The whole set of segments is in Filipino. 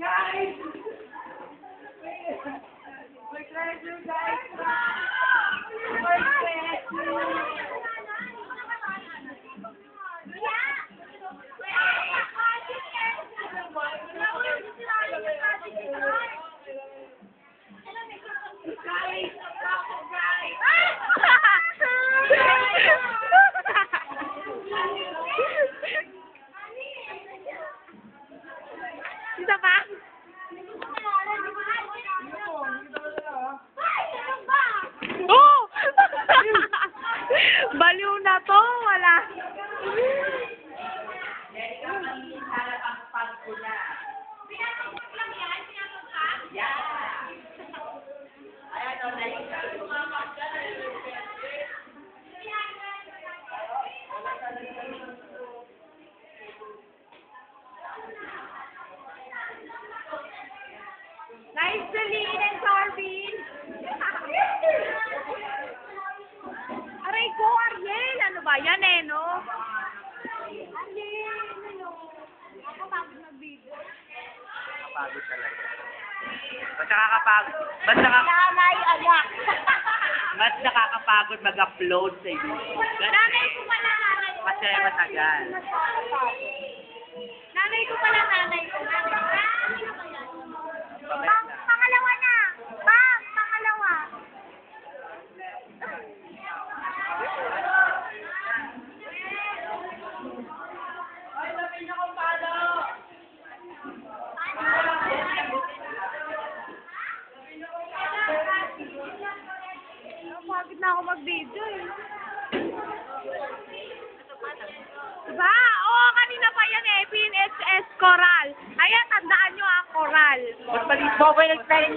Guys! My treasure, guys! Isa pa? Oh! Baliw na to, wala. Kapagod talaga. Mas nakakapagod. Mas, naka, Nanay, anak. mas nakakapagod mag-upload sa YouTube. nanay ko pala, nanay ko. Kasi matagal. Nanay ko pala, nanay ko. Nanay ko. Pamit Pang, na. pangalawa na. Pang, pangalawa. Pagod na ako mag-video eh. Diba? Oo, kanina pa yan eh. PNSS Coral. Ayan, tandaan nyo ah, Coral. Mas maliit mo ba yung nag-spelling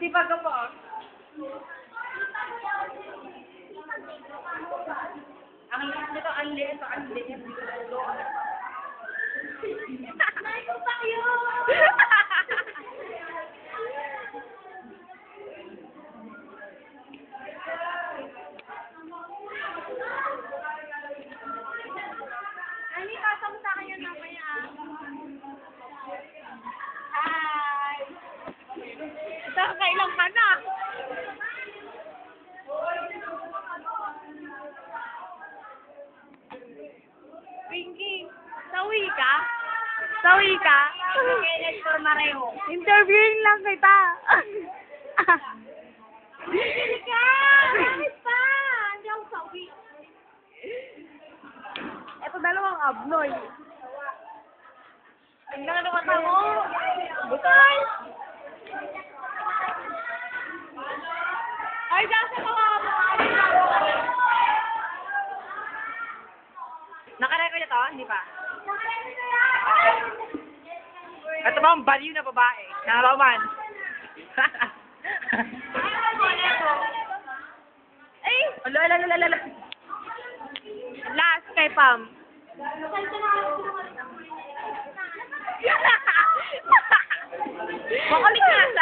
Kasi baga po. Ito, kailang ka na? Pinky, sawi ka? Sawi ka? Interviewing lang kita. Bibili ka! Bakit pa? Hindi ako sawi. Ito dalawang abnoy. Tingnan ka naman ako. Butay! Ay, dyan sa mga Nakarecord na to? Hindi pa. Ito ba ang baliw na babae? Naraman. Ay! Ala, ala, ala, ala. Last kay Pam. Ito pa yung